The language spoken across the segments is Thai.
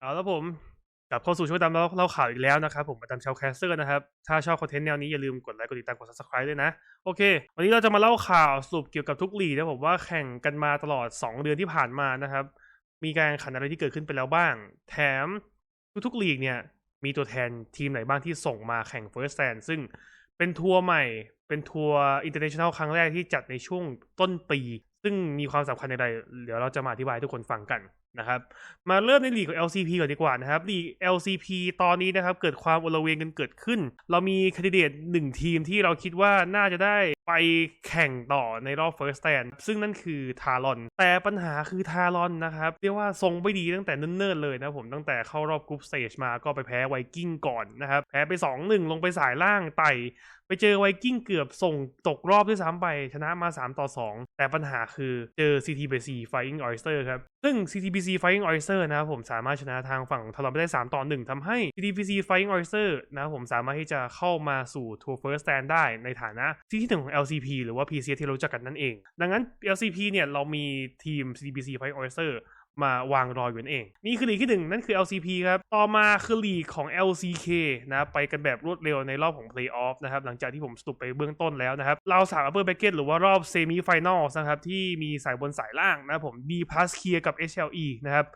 เอาแล้วผมกลับเข้าสู่ช่วงตามเล่าเล่าข่าวอีกแล้วนะครับ ผมมาตามชาวแคสเตอร์นะครับ ถ้าชอบคอนเทนต์แนวนี้อย่าลืมกดไลค์กดติดตามกด subscribe ด้วยนะ โอเค วันนี้เราจะมาเล่าข่าวสรุปเกี่ยวกับทุกลีกนะผมว่าแข่งกันมาตลอด 2 เดือนที่ผ่านมานะครับ มีการแข่งขันอะไรที่เกิดขึ้นไปแล้วบ้าง แถมทุกๆลีกเนี่ยมีตัวแทนทีมไหนบ้างที่ส่งมาแข่ง First Stand ซึ่งเป็นทัวร์ใหม่เป็นทัวร์ international ครั้งแรกที่จัดในช่วงต้นปี ซึ่งมีความสำคัญในใดเดี๋ยวเราจะมาอธิบายทุกคนฟังกันนะครับ มาเริ่มในลีกของ LCP ก่อนดีกว่านะครับลีก LCP ตอนนี้นะครับ เกิดความโอลเวงกันเกิดขึ้น เรามีคนดิเดตหนึ่งทีมที่เราคิดว่าน่าจะได้ ไปแข่งต่อในรอบ First Stand ซึ่งนั่นคือทารอน แต่ปัญหาคือทารอนนะครับ เรียกว่าทรงไม่ดีตั้งแต่เนิ่นๆเลยนะผมตั้งแต่เข้ารอบกรุ๊ปสเตจมาก็ไปแพ้ไวกิ้งก่อนนะครับ แพ้ไป 2-1 ลงไปสายล่างไต่ ไปเจอไวกิ้งเกือบส่งตกรอบด้วยซ้ำไป ชนะมา 3 ต่อ 2 แต่ปัญหาคือเจอ CTBC Flying Oyster ครับ ซึ่ง CTBC Flying Oyster นะครับผมสามารถชนะทางฝั่งทารอนไปได้ 3 ต่อ 1ทำให้ CTBC Flying Oyster นะครับผมสามารถที่จะเข้ามาสู่ Tour First Stand ได้ในฐานะที่ที่หนึ่งของ LCP หรือว่า PCS ที่เรารู้จักกันนั่นเอง ดังนั้น LCP เนี่ยเรามีทีม CBC Fire o y s t e r มาวางรออยู่นั่นเอง นี่คือลีกที่หนึ่งนั่นคือ LCP ครับ ต่อมาคือลีกของ LCK นะไปกันแบบรวดเร็วในรอบของ Playoff นะครับหลังจากที่ผมสรุปไปเบื้องต้นแล้วนะครับเราสาม Upper Bracket หรือว่ารอบ Semi Finals นะครับที่มีสายบนสายล่างนะผม D Plus เคลียร์กับ HLE นะครับ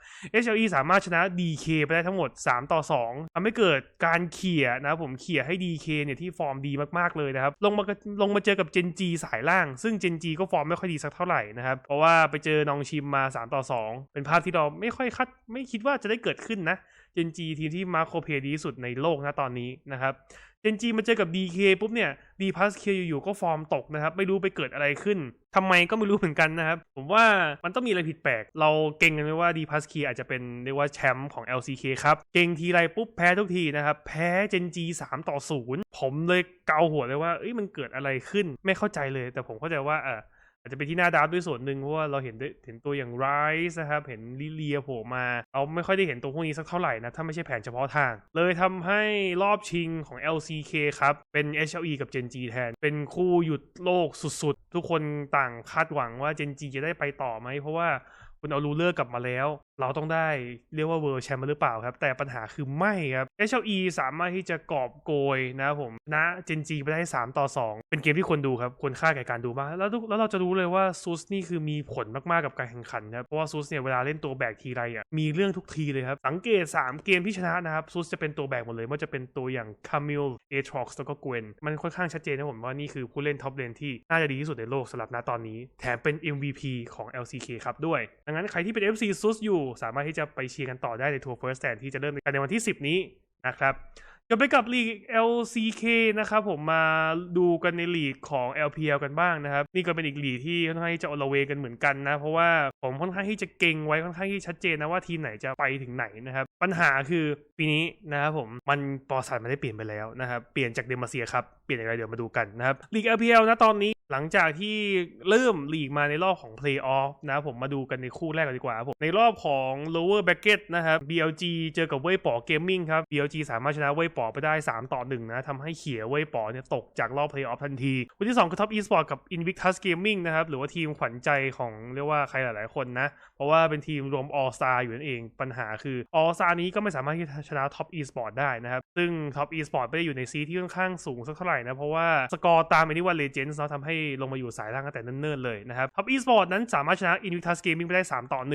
HLE สามารถชนะ DK ไปได้ทั้งหมด 3 ต่อ 2ทำให้เกิดการเขี่ยนะผมเขี่ยให้ DK เนี่ยที่ฟอร์มดีมากๆเลยนะครับลงมาลงมาเจอกับ Gen G สายล่าง ซึ่ง Gen G ก็ฟอร์มไม่ค่อยดีสักเท่าไหร่นะครับเพราะว่าไปเจอนองชิมมา 3 ต่อ 2 เป็นภาพที่เราไม่ค่อยคาดไม่คิดว่าจะได้เกิดขึ้นนะ Gen G ทีมที่มาโครเพดีดีสุดในโลกนะตอนนี้นะครับ Gen G มาเจอกับ DK ปุ๊บเนี่ย D plus K อยู่ๆก็ฟอร์มตกนะครับ ไม่รู้ไปเกิดอะไรขึ้นทำไมก็ไม่รู้เหมือนกันนะครับ ผมว่ามันต้องมีอะไรผิดแปลก เราเก่งกันไหมว่า D plus K อาจจะเป็นเรียกว่าแชมป์ของ LCK ครับ เก่งทีไรปุ๊บแพ้ทุกทีนะครับ แพ้ Gen G 3ต่อ0ผมเลยเกาหัวเลยว่าเอ้ยมันเกิดอะไรขึ้น ไม่เข้าใจเลย แต่ผมเข้าใจว่าเออ อาจจะเป็นที่หน้าดาวด้วยส่วนหนึ่งเพราะว่าเราเห็นด้วยเห็นตัวอย่างไรส์นะครับเห็นลิเลียโผล่มาเราไม่ค่อยได้เห็นตัวพวกนี้สักเท่าไหร่นะถ้าไม่ใช่แผนเฉพาะทาง เลยทำให้รอบชิงของ LCK ครับเป็น HLE กับ Gen G แทน เป็นคู่หยุดโลกสุดๆ ทุกคนต่างคาดหวังว่า Gen G จะได้ไปต่อไหมเพราะว่าคุณเอารูเลอร์กลับมาแล้วเราต้องได้เรียกว่าเวิร์แชมป์หรือเปล่าครับ แต่ปัญหาคือไม่ครับ HLE สามารถที่จะกอบโกยนะครับผมนะเจนจีไปได้ 3 ต่อ 2 เป็นเกมที่ควรดูครับควรค่าแก่การดูมาก แล้วแล้วเราจะรู้เลยว่าซูสนี่คือมีผลมากๆกับการแข่งขันครับ เพราะว่าซูสเนี่ยเวลาเล่นตัวแบกทีไรอะมีเรื่องทุกทีเลยครับ สังเกต 3 เกมที่ชนะนะครับซูสจะเป็นตัวแบกหมดเลยไม่ว่าจะเป็นตัวอย่างคามิลเอทรอกแล้วก็เกวนมันค่อนข้างชัดเจนนะผมว่านี่คือผู้เล่นท็อปเลนที่น่าจะดีที่สุดในโลกสำหรับณตอนนี้ แถมเป็น MVP ของ LCK ครับด้วยดังนั้นใครที่เป็น FC ซูสอยู่สามารถที่จะไปเชียร์กันต่อได้ในทัวร์เฟิร์สแตนที่จะเริ่มกันในวันที่ 10 นี้นะครับจะไปกับลีก LCK นะครับผมมาดูกันในลีกของ LPL กันบ้างนะครับ นี่ก็เป็นอีกลีกที่ค่อนข้างที่จะอลเวกันเหมือนกันนะ เพราะว่าผมค่อนข้างที่จะเก่งไว้ค่อนข้างที่ชัดเจนนะว่าทีมไหนจะไปถึงไหนนะครับ ปัญหาคือ ปีนี้นะครับผมมันปอสันมันได้เปลี่ยนไปแล้วนะครับเปลี่ยนจากเดมาเซียครับเปลี่ยนอย่างไรเดี๋ยวมาดูกันนะครับลีก LPL นะตอนนี้หลังจากที่เริ่มลีกมาในรอบของ Playoff นะครับผมมาดูกันในคู่แรกกันดีกว่าครับผมในรอบของ Lower Bracket นะครับ BLG เจอกับเว่ยป๋อเกมมิ่งครับ BLG สามารถชนะเว่ยป๋อไปได้ 3 ต่อ 1 นะทำให้เขี่ยเว่ยป๋อเนี่ยตกจากรอบ Playoff ทันทีคนที่ 2 คือ Top Esport กับ Invictus Gaming นะครับ หรือว่าทีมขวัญใจของเรียกว่าใครหลาย ๆ คนนะ เพราะว่าเป็นทีมรวม All Star อยู่นั่นเองปัญหาคือ All Star นี้ก็ไม่สามารถที่จะชนะ Top Esport ได้นะครับ ซึ่ง Top Esport ไม่ได้อยู่ในซีที่ค่อนข้างสูงสักเท่าไหร่นะ เพราะว่าสกอร์ตามไปที่ว่า Legends เนาทำให้ลงมาอยู่สายล่างตั้งแต่เนิ่นๆเลยนะครับ Top Esport นั้นสามารถชนะ Invictus Gaming ไปได้ 3 ต่อ 1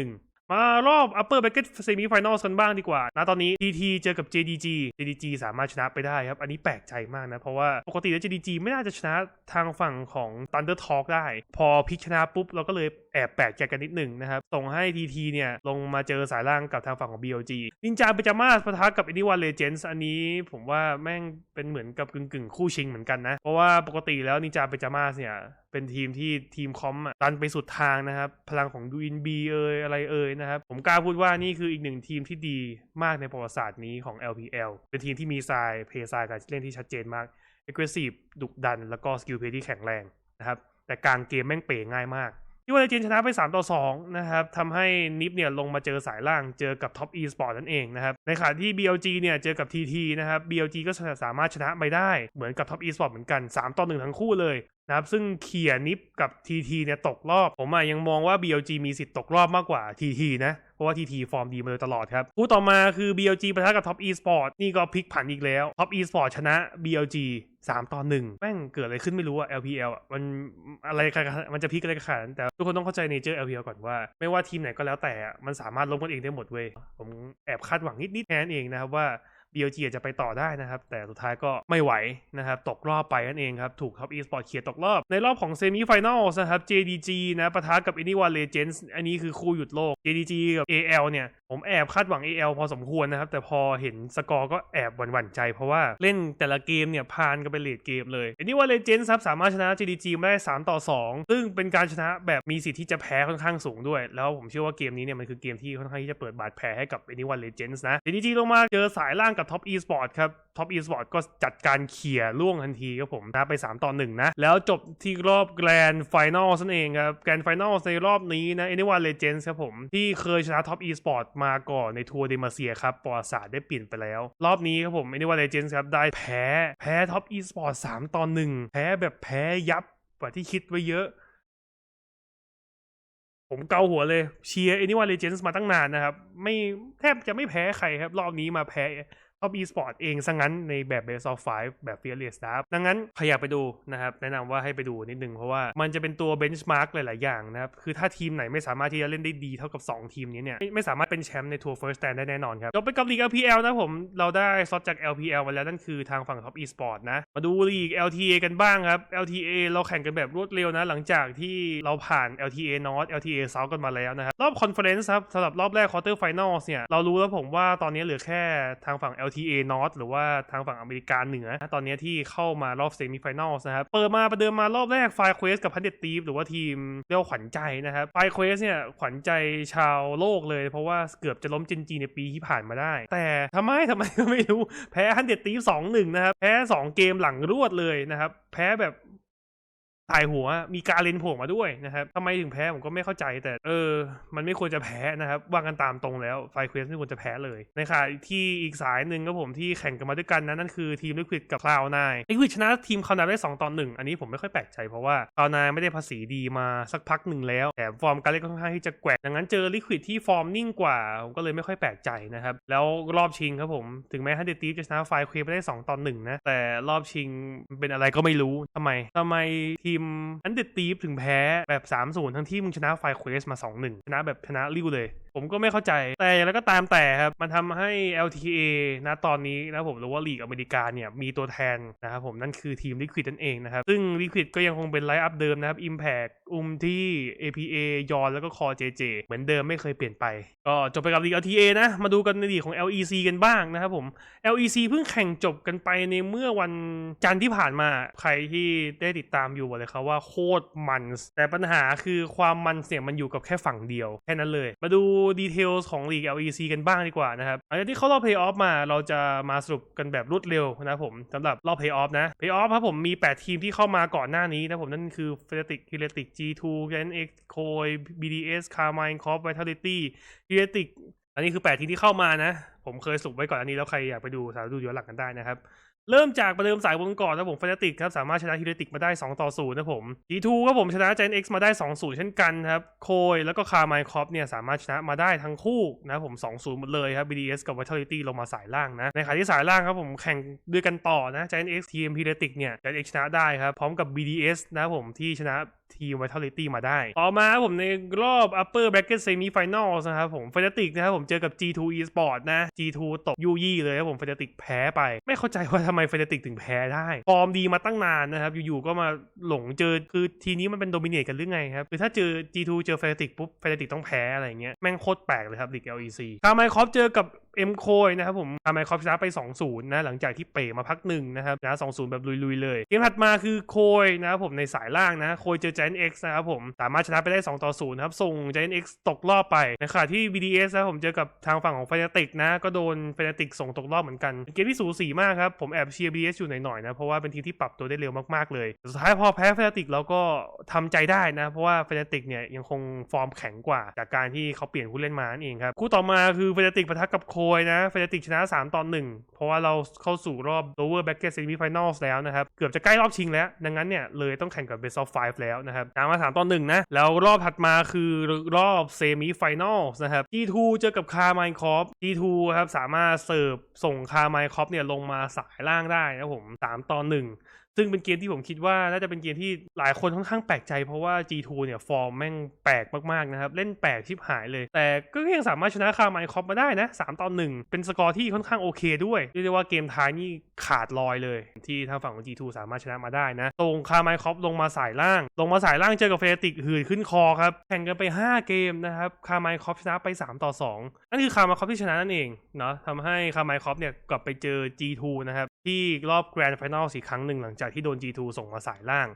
มารอบ Upper Bracket Semi Finals กันบ้างดีกว่านะตอนนี้ TT เจอกับ JDG JDG สามารถชนะไปได้ครับ อันนี้แปลกใจมากนะ เพราะว่าปกติแล้ว JDG ไม่น่าจะชนะทางฝั่งของ Thunder Talk ได้ พอพิกชนะปุ๊บเราก็เลย อบแปลกใจกันนิดหนึ่งนะครับ ส่งให้ TT เนี่ยลงมาเจอสายล่างกับทางฝั่งของ BLG นินจาเปจามาสปะทะกับ Anyone Legends อันนี้ผมว่าแม่งเป็นเหมือนกับกึ่งๆ คู่ชิงเหมือนกันนะ เพราะว่าปกติแล้วนินจาเปจามาสเนี่ยเป็นทีมที่ทีมคอมอะดันไปสุดทางนะครับ พลังของดูอินบีเอยอะไรเอยนะครับ ผมกล้าพูดว่านี่คืออีกหนึ่งทีมที่ดีมากในประวัติศาสตร์นี้ของ LPL เป็นทีมที่มีทรายเพย์ทรายการเล่นที่ชัดเจนมาก aggressive ดุดัน แล้วก็สกิลเพย์ที่แข็งแรงนะครับแต่กลางเกมแม่งเป๋ง่ายมาก ที่ว่าเลเจนชนะไป 3 ต่อ 2 นะครับทำให้นิฟเนี่ยลงมาเจอสายล่างเจอกับท็อปอีสปอร์ตนั่นเองนะครับ ในขณะที่ BLG เนี่ยเจอกับ TT นะครับ BLG ก็สามารถชนะไปได้เหมือนกับท็อปอีสปอร์ตเหมือนกัน 3 ต่อ 1 ทั้งคู่เลยนะครับซึ่งเขียนิฟกับ TT เนี่ยตกรอบ ผมอะยังมองว่า BLG มีสิทธิ์ตกรอบมากกว่า TT นะ เพราะว่าทีทีฟอร์มดีมาโดยตลอดครับคู่ต่อมาคือ BLG ประทะกับ Top Esport นี่ก็พลิกผันอีกแล้ว Top Esport ชนะ BLG 3 ต่อ 1 แม่งเกิดอะไรขึ้นไม่รู้อะ LPL อะมันอะไรกันมันจะพลิกอะไรกันขนาดนั้นแต่ทุกคนต้องเข้าใจเนเจอร์ LPL ก่อนว่า ไม่ว่าทีมไหนก็แล้วแต่มันสามารถล้มกันเองได้หมดเว้ยผมแอบคาดหวังนิดๆแค่นั้นเองนะครับว่า BLG อาจจะไปต่อได้นะครับ แต่สุดท้ายก็ไม่ไหวนะครับ ตกรอบไปนั่นเองครับ ถูกทับอีสปอร์ตเขียดตกรอบ ในรอบของเซมิไฟแนลนะครับ JDG นะปะทะกับ Anyone Legends อันนี้คือคู่หยุดโลก JDG กับ AL เนี่ย ผมแอบคาดหวัง AL พอสมควรนะครับ แต่พอเห็นสกอร์ก็แอบหวั่นๆใจ เพราะว่าเล่นแต่ละเกมเนี่ยพานกันไปเลดเกมเลย Anyone Legends ครับสามารถชนะ GDG มาได้ 3 ต่อ 2 ซึ่งเป็นการชนะแบบมีสิทธิ์ที่จะแพ้ค่อนข้างสูงด้วย แล้วผมเชื่อว่าเกมนี้เนี่ยมันคือเกมที่ค่อนข้างที่จะเปิดบาดแผลให้กับอันนี้ว่าเลเจนะ GDG ลงมาเจอสายล่างกับ Top Esport ครับ Top Esport ก็จัดการเขี่ยล่วงทันทีครับผมนะไป 3 ต่อ 1 นะ แล้วจบที่รอบ Grand Final นั่นเองครับ Grand Final ในรอบนี้นะ Anyone Legends ครับผม ที่เคยชนะ Top Esport มาก่อนในทัวร์เดมาเซียครับประวัติศาสตร์ได้เปลี่ยนไปแล้ว รอบนี้ครับผม Anyone Legends ครับได้แพ้แพ้ Top Esport 3ต่อ1แพ้แบบแพ้ยับกว่าที่คิดไว้เยอะผมเกาหัวเลยเชียร์ Anyone Legends มาตั้งนานนะครับ ไม่แทบจะไม่แพ้ใครครับ รอบนี้มาแพ้ ท็อปอีสปอร์ตเองซะงั้นในแบบ Best of 5แบบ Fearless Draft ดังนั้นใครอยากไปดูนะครับ แนะนำว่าให้ไปดูนิดนึง เพราะว่ามันจะเป็นตัวเบนช์มาร์กหลาย ๆ อย่างนะครับ คือถ้าทีมไหนไม่สามารถที่จะเล่นได้ดีเท่ากับ 2 ทีมนี้เนี่ยไม่ไม่สามารถเป็นแชมป์ในทัวร์ First Stand ได้แน่นอนครับจบไปกับลีก LPL นะผมเราได้ซอสจาก LPL มาแล้วนั่นคือทางฝั่ง Top Esport นะมาดูลีก LTA กันบ้างครับ LTA เราแข่งกันแบบรวดเร็วนะ หลังจากที่เราผ่าน LTA North LTA South กันมาแล้วนะครับรอบคอนเฟอเรนซ์ครับสำหรับรอบแรก Quarter Finals เนี่ยเรารู้แล้วผมว่าตอนนี้เหลือแค่ทางฝั่ง LTA North หรือว่าทางฝั่งอเมริกาเหนือ ตอนนี้ที่เข้ามารอบเซมิไฟแนลนะครับ เปิดมาประเดิมมารอบแรกไฟเควสกับพันเดตีฟหรือว่าทีมเรียกว่าขวัญใจนะครับไฟเควสเนี่ย ขวัญใจชาวโลกเลย เพราะว่าเกือบจะล้มเจนจีในปีที่ผ่านมาได้ แต่ทำไมทำไมก็ไม่รู้แพ้ฮันเดตีฟสองหนึ่งนะครับ แพ้สองเกมหลังรวดเลยนะครับ แพ้แบบ ถ่ายหัวมีการเลนโผล่มาด้วยนะครับทำไมถึงแพ้ผมก็ไม่เข้าใจแต่เออ มันไม่ควรจะแพ้นะครับว่ากันตามตรงแล้วไฟเควสไม่ควรจะแพ้เลยในขณะที่อีกสายหนึ่งก็ผมที่แข่งกันมาด้วยกันนะนั่นคือทีมลิควิดกับคลาวนายลิควิดชนะทีมคลาวนายได้2ต่อหนึ่งอันนี้ผมไม่ค่อยแปลกใจเพราะว่าคลาวนายไม่ได้ภาษีดีมาสักพักหนึ่งแล้วแต่ฟอร์มการเล่นค่อนข้างที่จะแกว่งดังนั้นเจอลิควิดที่ฟอร์มนิ่งกว่าผมก็เลยไม่ค่อยแปลกใจนะครับแล้วรอบชิงครับผมถึงแม้ฮันเดตีฟจะชนะไฟเควสไปได้2ต่อหนึ่งนะแต่รอบชิงเป็นอะไรก็ไม่รู้ทำไมทำไมทีมอันเดตีฟถึงแพ้แบบ3-0ทั้งที่มึงชนะไฟเควสมา2-1ชนะแบบชนะริ้วเลย ผมก็ไม่เข้าใจ แต่แล้วก็ตามแต่ครับ มันทำให้ LTA นะตอนนี้นะผมรู้ว่าลีกอเมริกาเนี่ย มีตัวแทนนะครับผมนั่นคือทีม Liquid นั่นเองนะครับ ซึ่ง Liquid ก็ยังคงเป็นไลฟ์อัพเดิมนะครับ Impact อุ้มที่ APA ยอนแล้วก็คอ JJ เหมือนเดิมไม่เคยเปลี่ยนไป ก็จบไปกับลีก LTA นะ มาดูกันในลีกของ LEC กันบ้างนะครับผม LEC เพิ่งแข่งจบกันไปในเมื่อวันจันทร์ที่ผ่านมาใครที่ได้ติดตามอยู่บอกเลยครับว่าโคตรมัน แต่ปัญหาคือความมันเสียงมันอยู่กับแค่ฝั่งเดียวแค่นั้นเลย มาดูดีเทลของลีก LEC กันบ้างดีกว่านะครับหลังจากที่เข้ารอบเพย์ออฟมาเราจะมาสรุปกันแบบรวดเร็วนะครับผมสำหรับรอบเพย์ออฟนะเพย์ออฟครับผมมี 8 ทีมที่เข้ามาก่อนหน้านี้นะผมนั่นคือเฟเ t ติก h ิเลติก G2 GNX Koi BDS Carmine Corp Vitality ฮิเลติกอันนี้คือ 8 ทีมที่เข้ามานะ ผมเคยสรุปไว้ก่อนอันนี้แล้วใครอยากไปดูสามารถดูย้อนหลังกันได้นะครับ เริ่มจากประเดิมสายบนก่อนนะผมฟ a นติกครับสามารถชนะฮิเลติกมาได้ 2 ต่อ0นะผมอีทูก็ผมชนะเจนเอ็กซ์มาได้ 2 0 เช่นกันครับ โคยแล้วก็คาร์ไมคอปเนี่ยสามารถชนะมาได้ทั้งคู่นะผม 2 0 หมดเลยครับ BDS กับ Vitality ลงมาสายล่างนะ ในขณะที่สายล่างครับผมแข่งด้วยกันต่อนะเจนเอ็กซ์ทีมฮิเลติกเนี่ยเจนเอ็กซ์ชนะได้ครับพร้อมกับ BDS นะผมที่ชนะทีม Vitality มาได้ต่อมาครับผมในรอบ Upper Bracket Semi Finals นะครับผม Fnatic นะครับผมเจอกับ G2 Esport นะ G2 ตกยูยี่เลยครับผม Fnatic แพ้ไป ไม่เข้าใจว่าทำไม Fnatic ถึงแพ้ได้ ฟอร์มดีมาตั้งนานนะครับ อยู่ๆ ก็มาหลงเจอ คือทีนี้มันเป็นโดมิเนตกันหรือไงครับ คือถ้าเจอ G2 เจอ Fnatic ปุ๊บ Fnatic ต้องแพ้อะไรเงี้ย แม่งโคตรแปลกเลยครับลีก LEC คาร์ไมคอฟเจอกับ เอ็มโคยนะครับผมทำไมคอฟชนะไป 2-0 นะ หลังจากที่เป๋มาพักหนึ่งนะครับนะ2-0แบบลุยๆเลย เกมถัดมาคือโคยนะครับผมในสายล่างนะโคยเจอ Giant X นะครับผมสามารถชนะไปได้2-0นะครับ ส่ง Giant X ตกรอบไปในขณะที่ BDS นะครับผมเจอกับทางฝั่งของ Fnatic นะ ก็โดน Fnatic ส่งตกรอบเหมือนกันเกมที่สูสีมากครับผมแอบเชียร์ BDS อยู่หน่อยๆนะเพราะว่าเป็นทีมที่ปรับตัวได้เร็วมากๆเลยสุดท้ายพอแพ้ Fnatic เราก็ทำใจได้นะเพราะว่า Fnatic เนี่ยยังคงฟอร์มแข็งกว่า จากการที่เขาเปลี่ยนผู้เล่นมานั่นเองครับคู่ต่อมาคือ Fnatic ปะทะกับโคยนะเฟเนติกชนะ 3ต่อ1เพราะว่าเราเข้าสู่รอบ lower bracket semi finals แล้วนะครับ เกือบจะใกล้รอบชิงแล้ว ดังนั้นเนี่ย เลยต้องแข่งกับ best of 5แล้วนะครับตามมา 3ต่อ1นะ แล้วรอบถัดมาคือรอบ semi finals นะครับ G2 เจอกับคาร์ไมคอฟ G2 ครับ สามารถเสิร์ฟส่งคาร์ไมคอฟเนี่ยลงมาสายล่างได้นะผม 3ต่อ1 ซึ่งเป็นเกมที่ผมคิดว่าน่าจะเป็นเกมที่หลายคนค่อนข้างแปลกใจเพราะว่า G2 เนี่ยฟอร์มแม่งแปลกมากๆนะครับ เล่นแปลกชิบหายเลย แต่ก็ยังสามารถชนะคาร์ไมคอฟมาได้นะ3ต่อ1เป็นสกอร์ที่ค่อนข้างโอเคด้วย เรียกได้ว่าเกมท้ายนี่ขาดลอยเลย ที่ทางฝั่งของ G2 สามารถชนะมาได้นะ ตรงคาร์ไมคอฟลงมาสายล่าง ลงมาสายล่างเจอกับเฟรติกหืดขึ้นคอครับแข่งกันไป 5 เกมนะครับคาร์ไมคอฟชนะไป 3 ต่อ 2 นั่นคือคาร์ไมคอฟที่ชนะนั่นเองเนาะทำให้คาร์ไมคอฟเนี่ยกลับไปเจอ G2 นะครับ ที่รอบแกรนด์ไฟนลอีกครั้งหนึ่งหลังจากที่โดน G2 ส่งมาสายล่าง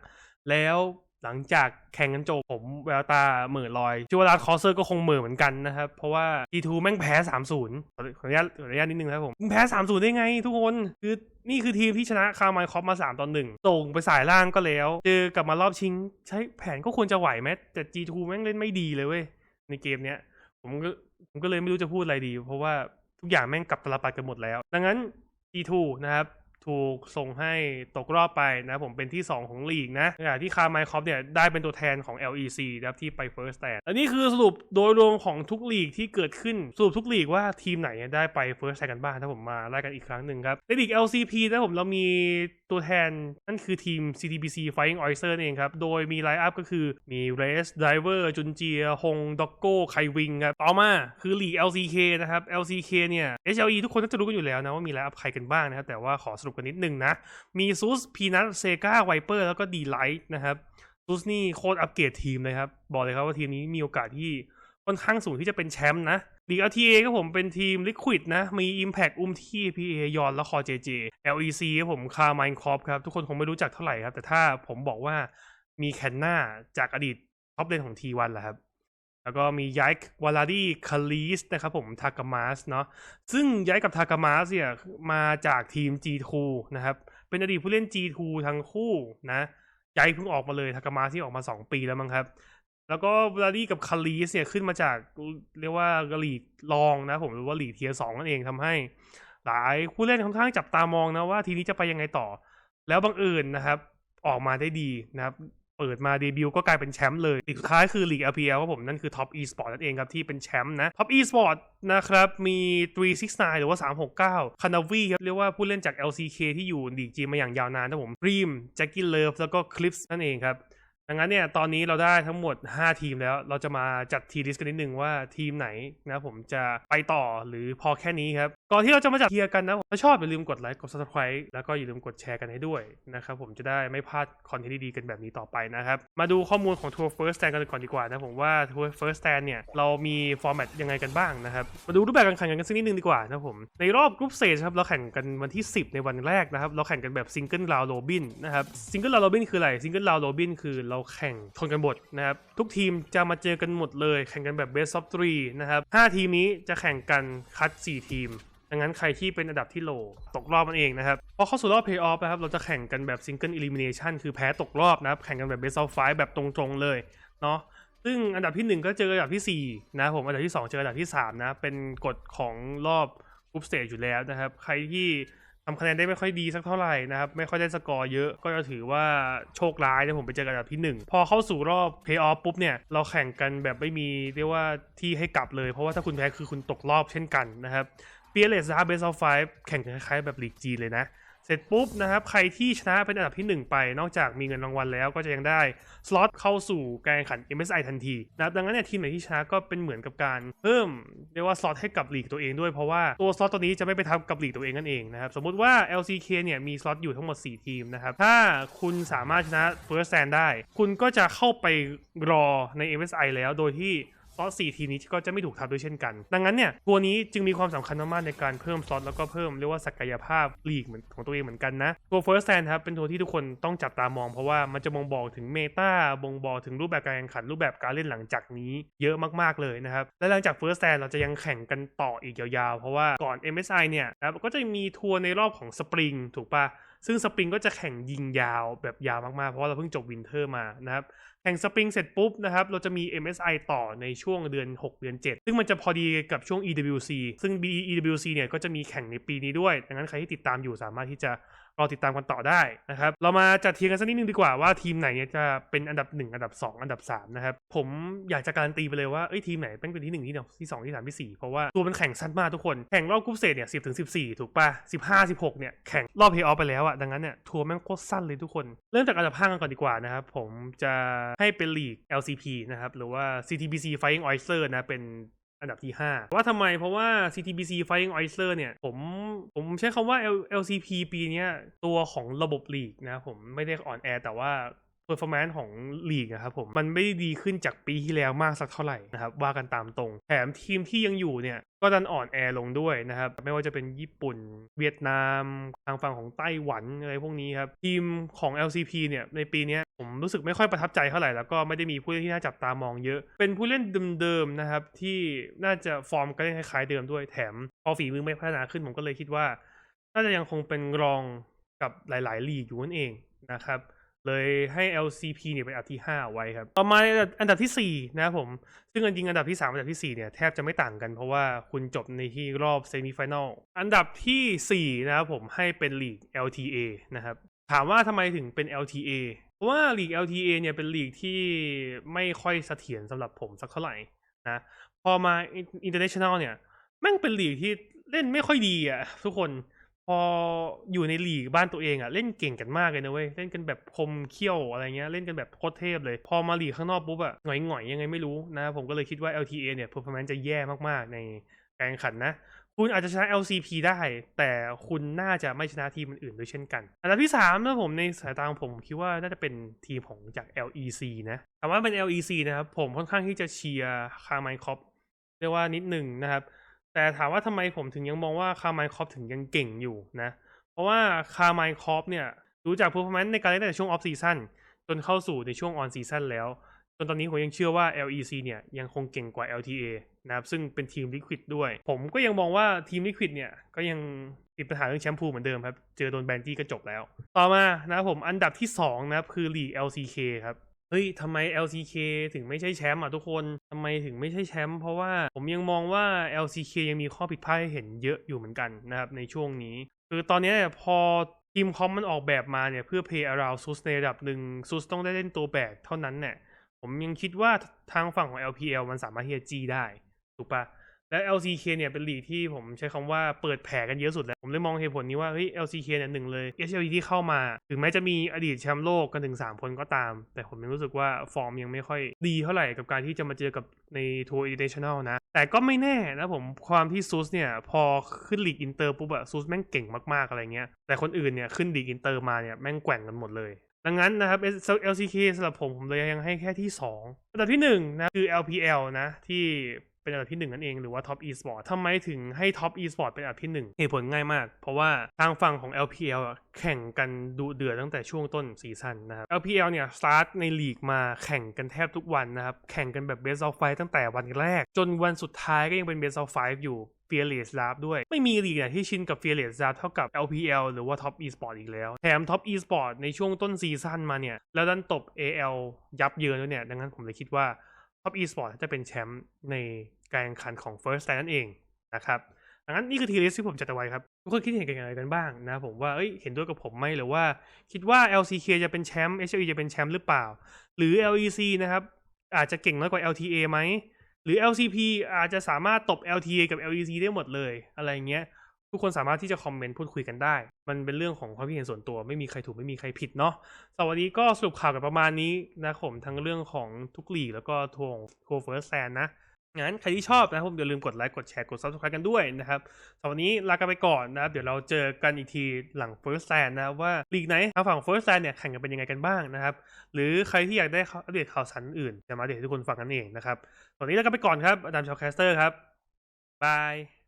แล้วหลังจากแข่งกันจบผมแววตาเหม่อลอยชิวาราคอเซอร์ก็คงเหม่อเหมือนกันนะครับ เพราะว่า G2 แม่งแพ้ 3-0 ขอขออนุญาตขออนุญาตนิดนึงนะครับผมมึงแพ้ 3-0 ได้ไงทุกคนคือนี่คือทีมที่ชนะคาร์ไมคอฟมา 3ต่อ1ส่งไปสายล่างก็แล้วเจอกลับมารอบชิง ใช้แผนก็ควรจะไหวไหมแต่ G2 แม่งเล่นไม่ดีเลยเว้ยในเกมเนี้ยผมก็ผมก็เลยไม่รู้จะพูดอะไรดี เพราะว่าทุกอย่างแม่งกลับตลปัดกันหมดแล้ว ดังนั้น G2 นะครับ ถูกส่งให้ตกรอบไปนะผมเป็นที่ 2 ของลีกนะขณะที่คาร์ไมคอฟเนี่ยได้เป็นตัวแทนของ LEC นะครับที่ไป First Stand อันนี้คือสรุปโดยรวมของทุกลีกที่เกิดขึ้นสรุปทุกลีกว่าทีมไหนได้ไป First Stand กันบ้างถ้าผมมาไล่กันอีกครั้งหนึ่งครับในลีก LCP นะผมเรามีตัวแทนนั่นคือทีม CTBC Flying Oyster เองครับ โดยมีไลน์อัพก็คือมี Race Driver จุนเจียฮงด็อกโก้ไควิงครับต่อมาคือลีก LCK นะครับ LCK เนี่ย HLE ทุกคนน่าจะรู้กันอยู่แล้วนะว่ามีไลน์อัพใครกันบ้างนะครับแต่ว่าขอสรุปกันนิดนึงนะ มีซูสพีนัทเซกาไวเปอร์แล้วก็ดีไลท์นะครับซูสนี่โคตรอัปเกรดทีมเลยครับ บอกเลยครับว่าทีมนี้มีโอกาสที่ค่อนข้างสูงที่จะเป็นแชมป์นะลีก LTA ก็ผมเป็นทีม Liquid นะ มี Impact อุ้มที่ PA ยอนและคอ JJ LEC ผมคาร์มายคอฟครับ ทุกคนคงไม่รู้จักเท่าไหร่ครับ แต่ถ้าผมบอกว่ามีแคนนาจากอดีตท็อปเลนของ T1 แหละครับ แล้วก็มีย้ายวาลาดีคาลีสนะครับผมทากามาสเนาะซึ่งย้ายกับทากามาสเนี่ยมาจากทีม G2 นะครับ เป็นอดีตผู้เล่น G2 ทั้งคู่นะย้ายเพิ่งออกมาเลยทากามาสที่ออกมา 2 ปีแล้วมั้งครับ แล้วก็วาลาดีกับคาลีสเนี่ยขึ้นมาจากเรียกว่าลีกรองนะผมหรือว่าลีกเทียสองนั่นเองทำให้ หลายผู้เล่นค่อนข้างจับตามองนะว่าทีนี้จะไปยังไงต่อ แล้วบังเอิญนะครับออกมาได้ดีนะครับ เปิดมาเดบิวต์ก็กลายเป็นแชมป์เลยอีกสุดท้ายคือลีก LPL ครับผมนั่นคือ Top Esport นั่นเองครับที่เป็นแชมป์นะ Top Esport นะครับมี 369 หรือว่า 369 คานาวีครับเรียกว่าผู้เล่นจาก LCK ที่อยู่ดีจีมาอย่างยาวนานนะผมรีมแจ็คกี้เลิฟแล้วก็คลิปนั่นเองครับ ดังนั้นเนี่ยตอนนี้เราได้ทั้งหมด 5 ทีมแล้ว เราจะมาจัดทีลิสกันนิดนึงว่าทีมไหนนะผมจะไปต่อหรือพอแค่นี้ครับ ก่อนที่เราจะมาจัดเทียร์กันนะถ้าชอบอย่าลืมกดไลค์กด subscribe แล้วก็อย่าลืมกดแชร์กันให้ด้วยนะครับผมจะได้ไม่พลาดคอนเทนต์ดีๆกันแบบนี้ต่อไปนะครับ มาดูข้อมูลของทัวร์ First Stand กันก่อนดีกว่านะผมว่าทัวร์ First Stand เนี่ยเรามีฟอร์แมตยังไงกันบ้างนะครับมาดูรูปแบบการแข่งกันสักนิดนึงดีกว่านะผมในรอบกรุ๊ปเซจครับเราแข่งกันวันที่ 10 ในวันแรกนะครับเราแข่งกันแบบซิงเกิลราวโรบินนะครับซิงเกิลราวโรบินคืออะไรซิงเกิลราวโรบินคือเราแข่งชนกันหมดนะครับ ทุกทีมจะมาเจอกันหมดเลย แข่งกันแบบ best of 3นะครับ5ทีมนี้จะแข่งกันคัด 4 ทีมดังนั้นใครที่เป็นอันดับที่โลตกรอบมันเองนะครับ พอเข้าสู่รอบ Play-off นะครับ เราจะแข่งกันแบบ Single Elimination คือแพ้ตกรอบนะครับ แข่งกันแบบ Best of 5แบบตรงๆเลยเนาะซึ่งอันดับที่ 1 ก็เจออันดับที่ 4 นะผมอันดับที่ 2 เจออันดับที่ 3 นะ เป็นกฎของรอบกรุ๊ปสเตจอยู่แล้วนะครับ ใครที่ ทำคะแนนได้ไม่ค่อยดีสักเท่าไหร่นะครับ ไม่ค่อยได้สกอร์เยอะก็จะถือว่าโชคร้ายนะผมไปเจอกันอันดับที่ 1 พอเข้าสู่รอบเพย์ออฟปุ๊บเนี่ย เราแข่งกันแบบไม่มีเรียกว่าที่ให้กลับเลย เพราะว่าถ้าคุณแพ้คือคุณตกรอบเช่นกันนะครับเปียเลสซาเบสออฟไฟแข่งกันคล้ายๆแบบลีกจีนเลยนะ เสร็จปุ๊บนะครับใครที่ชนะเป็นอันดับที่ 1 ไป นอกจากมีเงินรางวัลแล้วก็จะยังได้สล็อตเข้าสู่การแข่งขัน MSI ทันทีนะครับดังนั้นเนี่ยทีมไหนที่ชนะก็เป็นเหมือนกับการเพิ่มเรียกว่าสล็อตให้กับลีกตัวเองด้วยเพราะว่าตัวสล็อตตัวนี้จะไม่ไปทับกับลีกตัวเองนั่นเองนะครับสมมุติว่า LCK เนี่ยมีสล็อตอยู่ทั้งหมด 4 ทีมนะครับถ้าคุณสามารถชนะ First Stand ได้ คุณก็จะเข้าไปรอใน MSI แล้วโดยที่ สล็อต4ทีมนี้ก็จะไม่ถูกทับด้วยเช่นกัน ดังนั้นเนี่ยตัวนี้จึงมีความสำคัญมากๆในการเพิ่มสล็อตแล้วก็เพิ่มเรียกว่าศักยภาพลีกเหมือนของตัวเองเหมือนกันนะตัว First Stand ครับเป็นตัวที่ทุกคนต้องจับตามองเพราะว่ามันจะบ่งบอกถึงเมตาบ่งบอกถึงรูปแบบการแข่งขันรูปแบบการเล่นหลังจากนี้เยอะมากๆเลยนะครับและหลังจาก First Stand เราจะยังแข่งกันต่ออีกยาวๆ เพราะว่าก่อน MSI เนี่ยนะครับก็จะมีทัวร์ในรอบของสปริงถูกปะซึ่งสปริงก็จะแข่งยิงยาวแบบยาวมากๆ เพราะว่าเราเพิ่งจบวินเทอร์มานะครับ แข่งสปริงเสร็จปุ๊บนะครับ เราจะมี MSI ต่อในช่วงเดือน 6 เดือน 7 ซึ่งมันจะพอดีกับช่วง EWC ซึ่ง EWC เนี่ยก็จะมีแข่งในปีนี้ด้วย ดังนั้นใครที่ติดตามอยู่สามารถที่จะ รอติดตามกันต่อได้นะครับ เรามาจัดทีมกันสักนิดนึงดีกว่าว่าทีมไหนเนี่ยจะเป็นอันดับ 1 อันดับ 2 อันดับ3นะครับผมอยากจะการันตีไปเลยว่าเอ้ยทีมไหนเป็นเป็นที่1ที่2ที่2ที่3ที่4เพราะว่าตัวมันแข่งสั้นมากทุกคนแข่งรอบกรุ๊ปเตจเนี่ย10ถึง14 ถูกป่ะ15 16เนี่ยแข่งรอบเพย์ออฟไปแล้วอะดังนั้นเนี่ยทัวร์แม่งโคตรสั้นเลยทุกคนเริ่มจากอันดับ5กันก่อนดีกว่านะครับผมจะให้เป็นลีก LCP นะครับหรือว่า CTBC Flying Oyster นะเป็น อันดับที่ 5 ว่าทำไมเพราะว่า CTBC Flying Oyster เนี่ย ผมผมใช้คำว่า LCP ปีเนี้ยตัวของระบบลีกนะ ผมไม่ได้อ่อนแอแต่ว่า performance ของลีกนะครับผมมันไม่ได้ดีขึ้นจากปีที่แล้วมากสักเท่าไหร่นะครับว่ากันตามตรง แถมทีมที่ยังอยู่เนี่ยก็ดันอ่อนแอลงด้วยนะครับ ไม่ว่าจะเป็นญี่ปุ่น เวียดนาม ทางฝั่งของไต้หวันอะไรพวกนี้ครับ ทีมของ LCP เนี่ยในปีนี้ผมรู้สึกไม่ค่อยประทับใจเท่าไหร่ แล้วก็ไม่ได้มีผู้เล่นที่น่าจับตามองเยอะ เป็นผู้เล่นเดิมๆนะครับ ที่น่าจะฟอร์มการเล่นคล้ายๆเดิมด้วยแถมพอฝีมือไม่พัฒนาขึ้นผมก็เลยคิดว่า น่าจะยังคงเป็นรองกับหลาย ๆ ลีกอยู่นั่นเองนะครับ เลยให้ LCP เนี่ยเป็นอันดับที่ 5 ไว้ครับ ต่อมาอันดับทีสี่4 นะครับผม ซึ่งจริงอันดับที่ 3 อันดับทีสี่ 4 เนี่ย แทบจะไม่ต่างกันเพราะว่าคุณจบในที่รอบเซมิไฟแนลอันดับทีสี่ 4 นะครับผมให้เป็นลีก LTA นะครับ ถามว่าทำไมถึงเป็น LTA เพราะว่าลีก LTA เนี่ยเป็นลีกที่ไม่ค่อยเสถียรสำหรับผมสักเท่าไหร่นะ พอมา International เนี่ยแม่งเป็นลีกที่เล่นไม่ค่อยดีอะทุกคน ออยู่ในลีกบ้านตัวเองอะเล่นเก่งกันมากเลยนะเว้ยเล่นกันแบบคมเขี้ยวอะไรเงี้ยเล่นกันแบบโคตรเทพเลย พอมาลีกข้างนอกปุ๊บอะหงอยหงอยๆยังไงไม่รู้นะ ผมก็เลยคิดว่า LTA เนี่ย performance จะแย่มากๆ ในการแข่งขันนะ คุณอาจจะชนะ LCP ได้ แต่คุณน่าจะไม่ชนะทีมอื่นๆด้วยเช่นกันอันดับที่3นะผมในสายตาของผมคิดว่าน่าจะเป็นทีมของจาก LEC นะถามว่าเป็น LEC นะครับผมค่อนข้างที่จะเชียร์คาร์ไมคอปเรียกว่านิดหนึ่งนะครับ แต่ถามว่าทำไมผมถึงยังมองว่าคาร์ไมคอปถึงยังเก่งอยู่นะ เพราะว่าคาร์ไมคอปเนี่ยดูจาก performance ในการเล่นแต่ช่วงออฟซีซั่นจนเข้าสู่ในช่วงออนซีซั่นแล้ว จนตอนนี้ผมยังเชื่อว่า LEC เนี่ยยังคงเก่งกว่า LTA นะครับซึ่งเป็นทีม Liquid ด้วย ผมก็ยังมองว่าทีม Liquid เนี่ยก็ยังติดปัญหาเรื่องแชมพูเหมือนเดิมครับ เจอโดนแบนจี้ก็จบแล้ว ต่อมานะครับผมอันดับที่2นะครับคือลีก LCK ครับ เฮ้ยทำไม LCK ถึงไม่ใช่แชมป์อะทุกคนทำไมถึงไม่ใช่แชมป์เพราะว่าผมยังมองว่า LCK ยังมีข้อผิดพลาดให้เห็นเยอะอยู่เหมือนกันนะครับในช่วงนี้ คือตอนนี้เนี่ยพอทีมคอมมันออกแบบมาเนี่ยเพื่อ play around ซูสในระดับหนึ่งซูสต้องได้เล่นตัวแบกเท่านั้นเนี่ยผมยังคิดว่าทางฝั่งของ LPL มันสามารถที่จะจีได้ถูกปะ และ LCK เนี่ยเป็นลีกที่ผมใช้คำว่าเปิดแผลกันเยอะสุดแล้ว ผมเลยมองเหตุผลนี้ว่าเฮ้ย LCK เนี่ยหนึ่งเลย HLE ที่เข้ามา ถึงแม้จะมีอดีตแชมป์โลกกันถึง 3 คนก็ตาม แต่ผมยังรู้สึกว่าฟอร์มยังไม่ค่อยดีเท่าไหร่กับการที่จะมาเจอกับในทัวร์ International นะ แต่ก็ไม่แน่นะผมความที่ซูสเนี่ย พอขึ้นลีกอินเตอร์ปุ๊บอะซูสแม่งเก่งมากๆอะไรเงี้ยแต่คนอื่นเนี่ยขึ้นลีกอินเตอร์มาเนี่ยแม่งแกว่งกันหมดเลยดังนั้นนะครับ LCK สำหรับผมผมเลยยังให้แค่ที่2อันดับที่1นะคือ LPL นะที่ เป็นอันดับที่1นั่นเองหรือว่า Top Esport ทำไมถึงให้ Top Esport เป็นอันดับที่ 1 เหตุผลง่ายมาก เพราะว่าทางฝั่งของ LPL แข่งกันดุเดือดตั้งแต่ช่วงต้นซีซั่นนะครับ LPL เนี่ยสตาร์ทในลีกมาแข่งกันแทบทุกวันนะครับ แข่งกันแบบ Best of 5ตั้งแต่วันแรก จนวันสุดท้ายก็ยังเป็น Best of 5อยู่ Fearless Lab ด้วย ไม่มีลีกไหนที่ชินกับ Fearless Lab เท่ากับ LPL หรือว่า Top Esport อีกแล้ว แถม Top Esport ในช่วงต้นซีซั่นมาเนี่ยแล้วดันตบ AL ยับเยินด้วยเนี่ยดังนั้นผมเลยคิดว่า Top Esport จะเป็นแชมป์ในการแข่งขันของ First Stand นั่นเองนะครับดังนั้นนี่คือทีลิสที่ผมจัดเอาไว้ครับทุกคนคิดเห็นกันอย่างไรกันบ้างนะผมว่าเอ้ยเห็นด้วยกับผมไหมหรือว่าคิดว่า LCK จะเป็นแชมป์ HLE จะเป็นแชมป์หรือเปล่า หรือ LEC นะครับอาจจะเก่งน้อยกว่า LTA ไหมหรือ LCP อาจจะสามารถตบ LTA กับ LEC ได้หมดเลยอะไรเงี้ย ทุกคนสามารถที่จะคอมเมนต์พูดคุยกันได้ มันเป็นเรื่องของความคิดเห็นส่วนตัว ไม่มีใครถูกไม่มีใครผิดเนาะสวัสดีก็สรุปข่าวกันประมาณนี้นะผมทั้งเรื่องของทุกหลีกแล้วก็ทวร์ทัวเฟิร์สแซนนะงั้นใครที่ชอบนะครับผมอย่าลืมกดไลค์กดแชร์กด subscribe กันด้วยนะครับสำหรับวันนี้ลากันไปก่อนนะครับเดี๋ยวเราเจอกันอีกทีหลัง First Stand นะว่าลีกไหนทางฝั่ง First Stand เนี่ยแข่งกันเป็นยังไงกันบ้างนะครับ หรือใครที่อยากได้อัปเดตข่าวสารอื่นจะมาเดตให้ทุกคนฟังกันเองนะครับตอนนี้ลากันไปก่อนครับอาจารย์ชาวแคสเตอร์ครับบาย